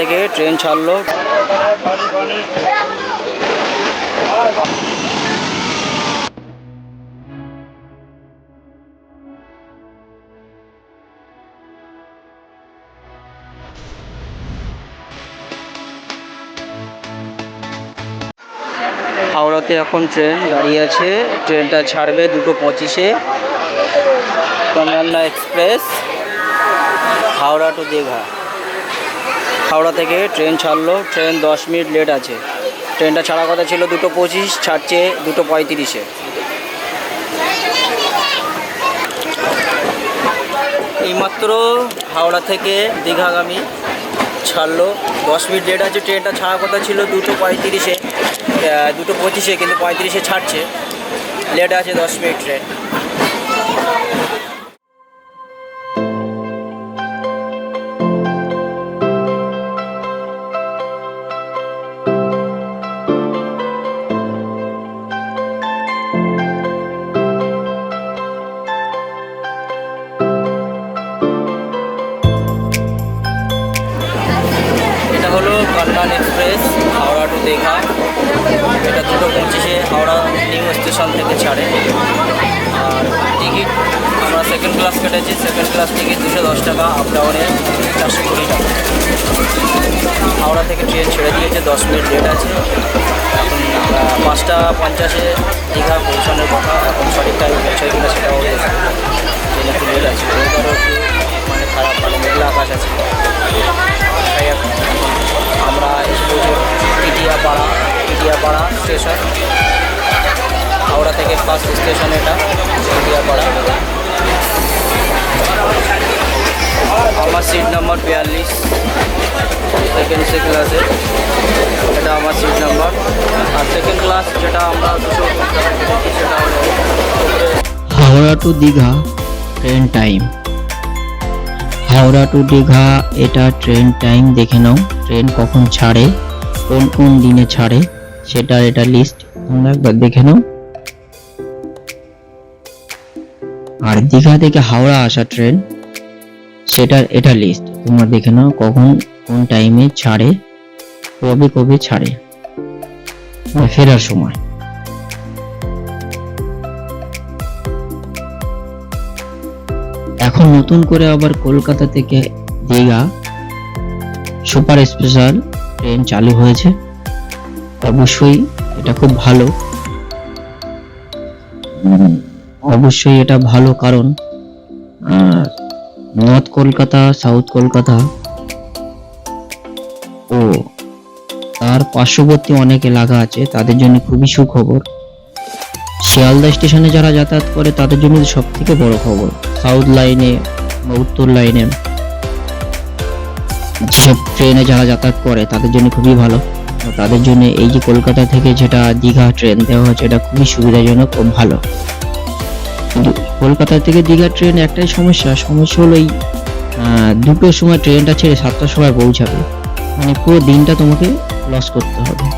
থেকে ট্রেন ছাড়লো। হাওড়াতে এখন ট্রেন দাঁড়িয়ে আছে। ট্রেনটা ছাড়বে দুটো পঁচিশে। কন্যান্না এক্সপ্রেস, হাওড়া টু দীঘা। হাওড়া থেকে ট্রেন ছাড়লো, ট্রেন দশ মিনিট লেট আছে। ট্রেনটা ছাড়ার কথা ছিল দুটো পঁচিশ, ছাড়ছে দুটো পঁয়ত্রিশে। এইমাত্র হাওড়া থেকে দীঘাগামী ছাড়লো। দশ মিনিট লেট আছে, ট্রেনটা ছাড়ার কথা ছিল দুটো পঁয়ত্রিশে দুটো পঁচিশে, কিন্তু পঁয়ত্রিশে ছাড়ছে। লেট আছে দশ minute train. Kalyan express Howrah to Digha. এটা দুটো পঁচিশে হাওড়া নিউ স্টেশন থেকে ছাড়ে। আর টিকিট, আমরা সেকেন্ড ক্লাস কেটেছি। সেকেন্ড ক্লাস টিকিট দুশো দশ টাকা আপ ডাউনে চারশো কুড়ি টাকা। হাওড়া থেকে ট্রেন ছেড়ে দিয়েছে, দশ মিনিট লেট আছে। এখন পাঁচটা পঞ্চাশে দীঘা পৌঁছানোর কথা। এখন সঠিক Howrah to Digha train time Howrah to Digha, এটা ট্রেন টাইম দেখে নাও ট্রেন কখন ছাড়ে, কোন কোন দিনে ছাড়ে, সেটা এটা লিস্ট তোমরা একবার দেখে নাও। আর দীঘা থেকে হাওড়া আসা ট্রেন সেটার এটা লিস্ট তোমরা দেখে নাও কখন, কোন টাইমে ছাড়ে, কবে কবে ছাড়ে। ফেরার সময়। এখন নতুন করে আবার কলকাতা থেকে দীঘা সুপার স্পেশাল ট্রেন চালু হয়েছে। অবশ্যই এটা খুব ভালো। অবশ্যই এটা ভালো কারণ। নর্থ কলকাতা, সাউথ কলকাতা ও তার পার্শ্ববর্তী অনেক এলাকা আছে, তাদের জন্য খুবই সুখবর। শিয়ালদা স্টেশনে যারা যাতায়াত করে, তাদের জন্য সব থেকে বড় খবর। সাউথ লাইনে বা উত্তর লাইনে যেসব ট্রেনে যারা যাতায়াত করে, তাদের জন্য খুবই ভালো। তাদের জন্য এই যে কলকাতা থেকে যেটা দীঘা ট্রেন দেওয়া হচ্ছে, এটা খুবই সুবিধাজনক ও ভালো। কিন্তু কলকাতা থেকে দীঘা ট্রেন একটাই সমস্যা সমস্যা হলো এই দুটোর সময় ট্রেনটা ছেড়ে সাতটার সময় পৌঁছাবে। মানে পুরো দিনটা তোমাকে লস করতে হবে।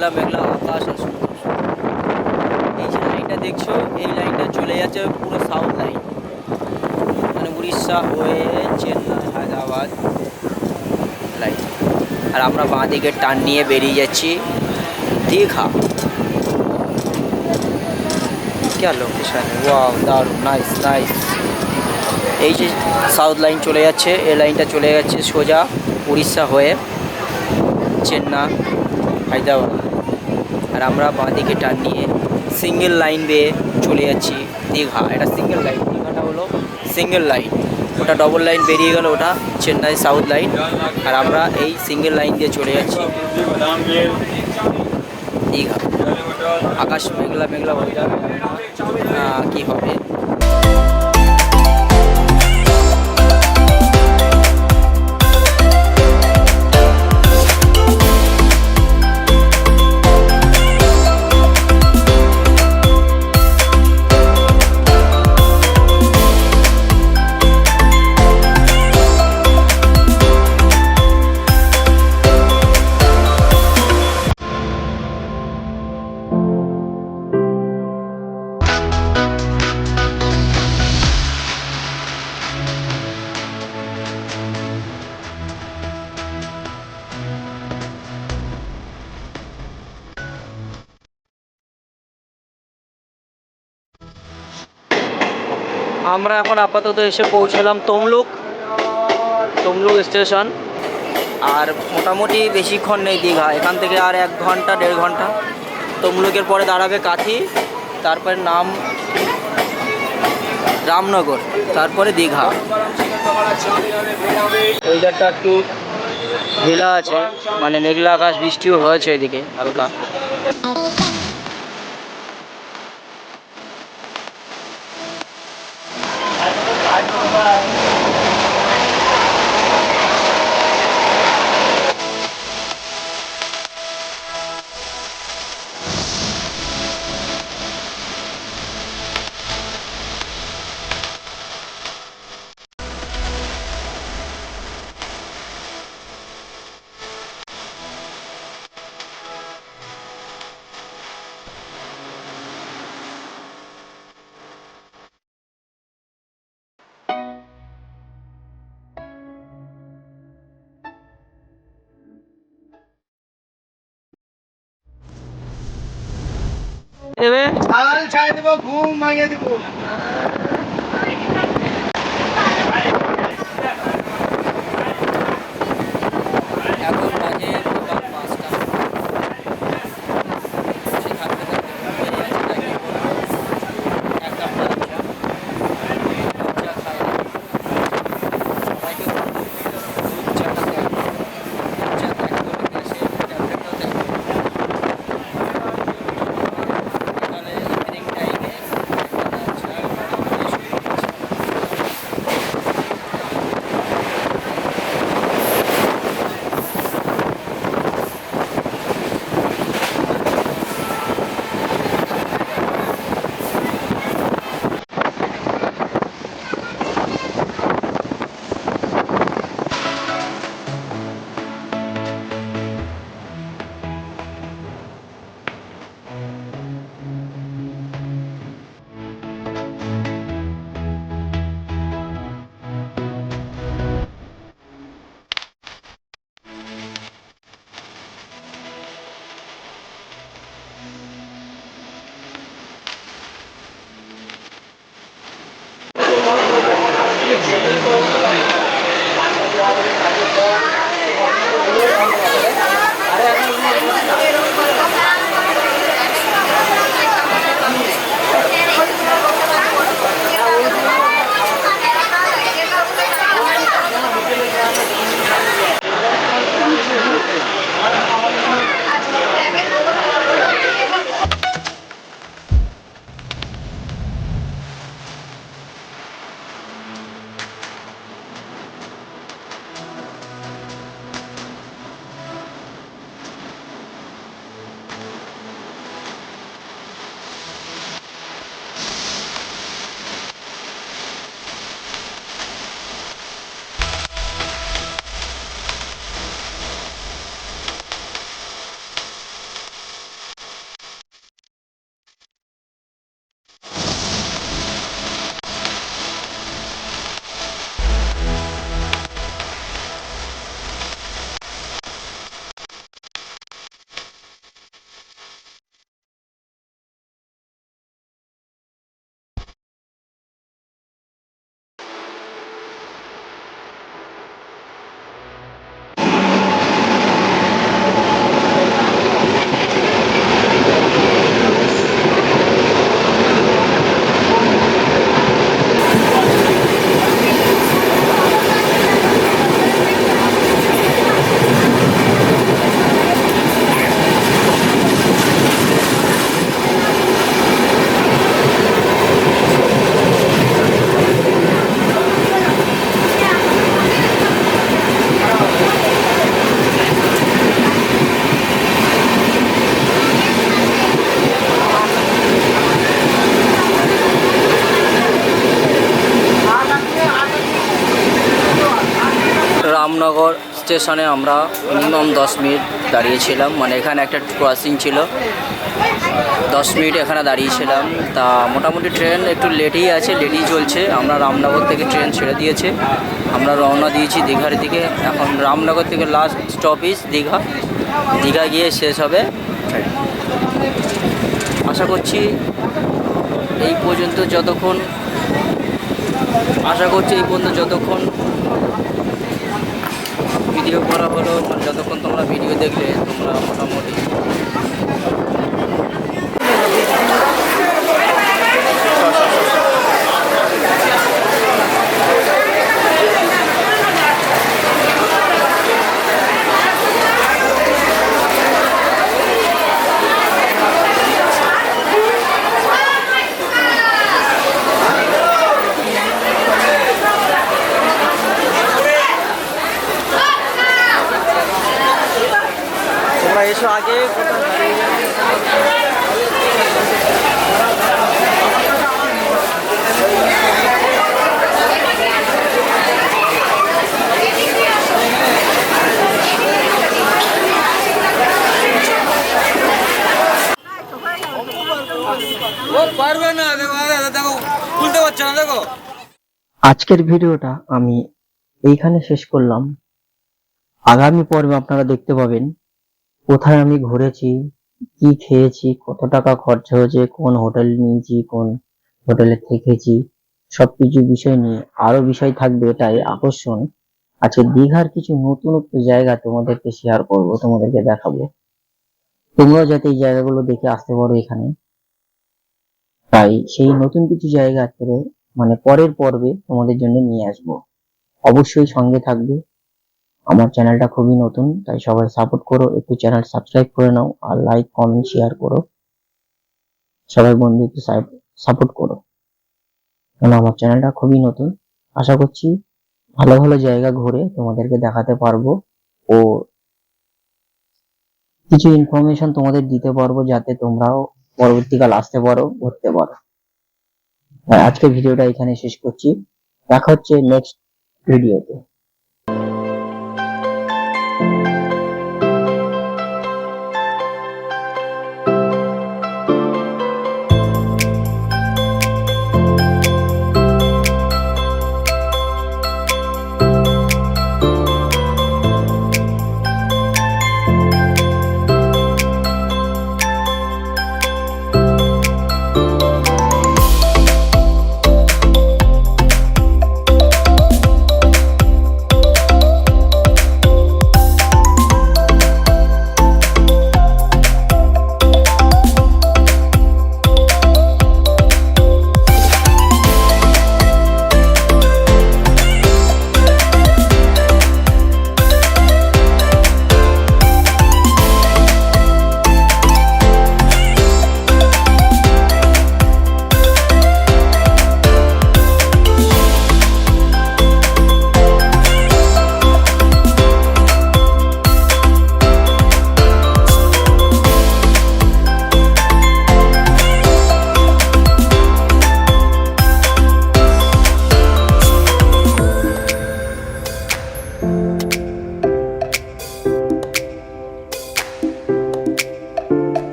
মেঘলা মেঘলা আকাশ আর এই যে লাইনটা দেখছ, এই লাইনটা চলে যাচ্ছে পুরো সাউথ লাইন মানে উড়িষ্যা হয়ে চেন্নাই, হায়দ্রাবাদ লাইন আর আমরা বাঁ দিকে টান নিয়ে বেরিয়ে যাচ্ছি দীঘা। क्या লোকেশন ওয়াও দারুণ নাইস নাইস এই যে সাউথ লাইন চলে যাচ্ছে, এই লাইনটা চলে যাচ্ছে সোজা উড়িষ্যা হয়ে চেন্নাই, হায়দ্রাবাদ। আর আমরা বাঁ দিকে টান নিয়ে সিঙ্গেল লাইন বেয়ে চলে যাচ্ছি দীঘা। এটা সিঙ্গেল লাইন দীঘাটা হলো সিঙ্গেল লাইন ওটা ডবল লাইন বেরিয়ে গেল ওটা চেন্নাই সাউথ লাইন আর আমরা এই সিঙ্গেল লাইন দিয়ে চলে যাচ্ছি দীঘা। আকাশ মেঘলা মেঘলা ওয়েদার কী হবে? আমরা এখন আপাতত এসে পৌঁছলাম তমলুক তমলুক স্টেশন। আর মোটামুটি বেশিক্ষণ নেই দীঘা এখান থেকে আর এক ঘণ্টা দেড় ঘণ্টা। তমলুকের পরে দাঁড়াবে কাথি তারপরে নাম রামনগর তারপরে দীঘা। ওয়েদারটা একটু ঢিলা আছে মানে মেঘলা আকাশ বৃষ্টিও হয়েছে এদিকে হালকা। ছাল ছাই দেবো ঘুম ভাঙিয়ে দেবো। স্টেশনে আমরা মিনিমাম দশ মিনিট দাঁড়িয়েছিলাম। মানে এখানে একটা ক্রসিং ছিল। দশ মিনিট এখানে দাঁড়িয়েছিলাম। তা মোটামুটি ট্রেন একটু লেটেই আছে লেটেই চলছে। আমরা রামনগর থেকে ট্রেন ছেড়ে দিয়েছে। আমরা রওনা দিয়েছি দীঘার দিকে। এখন রামনগর থেকে লাস্ট স্টপেজ দীঘা। দীঘা গিয়ে শেষ হবে। আশা করছি এই পর্যন্ত যতক্ষণ আশা করছি এই পর্যন্ত যতক্ষণ ভিডিও করা হলো মানে যতক্ষণ তোমরা ভিডিও দেখলে তোমরা মোটামুটি তোমরা এসো আগে পারবে না দেখো দেখো খুলতে পারছে না দেখো আজকের ভিডিওটা আমি এইখানে শেষ করলাম। আগামী পর্বে আপনারা দেখতে পাবেন কোথায় আমি ঘুরেছি, কি খেয়েছি, কত টাকা খরচা হয়েছে, কোন হোটেল নিয়েছি, কোন হোটেলে থেকেছি, সবকিছু বিষয় নিয়ে আরও বিষয় থাকবে এটাই আকর্ষণ। আজকে দীঘার কিছু নতুনত্ব জায়গা তোমাদেরকে শেয়ার করব, তোমাদেরকে দেখাবো। তোমরাও যাতে এই জায়গাগুলো দেখে আসতে পারো এখানে। তাই সেই নতুন কিছু জায়গা করে মানে পরের পর্বে তোমাদের জন্য নিয়ে আসব। অবশ্যই সঙ্গে থাকবে। আমার চ্যানেলটা খুবই নতুন, তাই সবাই সাপোর্ট করো, একটু চ্যানেল সাবস্ক্রাইব করে নাও, আর লাইক কমেন্ট শেয়ার করো। সবাই বন্ধু একটু সাপোর্ট করো। কারণ আমার চ্যানেলটা খুবই নতুন। আশা করছি ভালো ভালো জায়গা ঘুরে তোমাদেরকে দেখাতে পারব ও কিছু ইনফরমেশন তোমাদের দিতে পারব, যাতে তোমরাও পরবর্তীকাল আসতে পারো, ঘুরতে পারো। আজকের ভিডিওটা এখানে শেষ করছি। দেখা হচ্ছে নেক্সট ভিডিওতে